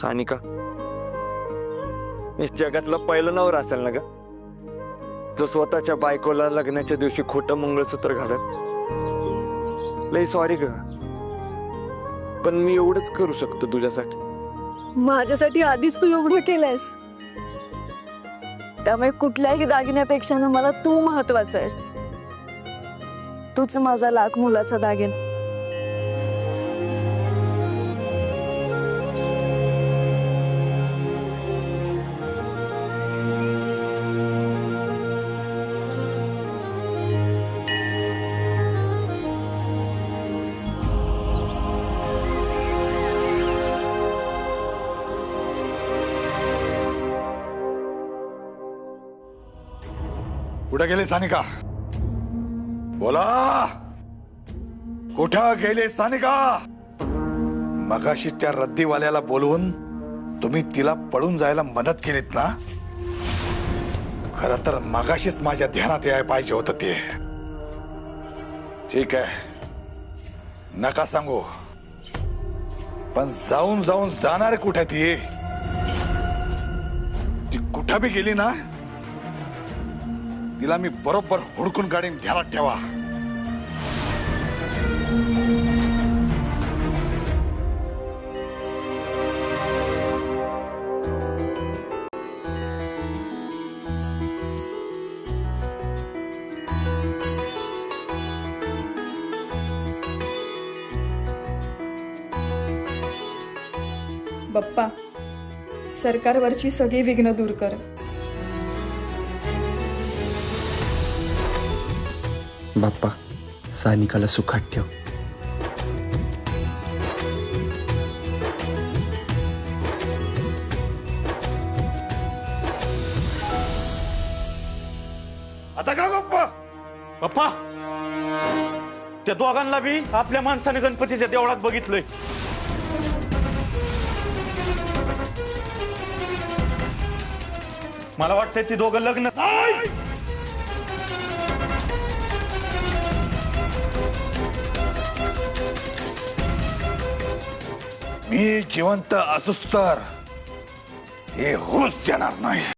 सानिका हे जगातलं पहिलं नवर असेल ना ग? जो स्वतःच्या बायकोला लग्नाच्या दिवशी खोटं मंगळसूत्र घालत? लय सॉरी ग. पण मी एवढंच करू शकतो तुझ्यासाठी. माझ्यासाठी आधीच तू एवढं केलंयस. त्यामुळे कुठल्याही दागिन्यापेक्षा ना मला तू महत्त्वाचा आहेस. तूच माझा लाख मुलाचा दागिन. कुठं गेले सानिका? बोला! कुठं गेले सानिका? मगाशी त्या रद्दीवाल्याला बोलवून तुम्ही तिला पळून जायला मदत केलीत ना? खर तर मगाशीच माझ्या ध्यानात याय पाहिजे होतं ते. ठीक आहे. नका सांगू. पण जाऊन जाऊन जाणार कुठे ती? ती कुठं बी गेली ना? तिला मी बरोबर हुडकून काढीन ध्यानात ठेवा. बाप्पा सरकारवरची सगळी विघ्न दूर कर. बाप्पा सानिकाला सुखात ठेव. आता का गप्पा? पप्पा त्या दोघांना बी आपल्या माणसाने गणपतीच्या देवळात बघितलंय. मला वाटतंय ती दोघं लग्न मी जिवंत असूस तर हे होऊच जाणार नाही.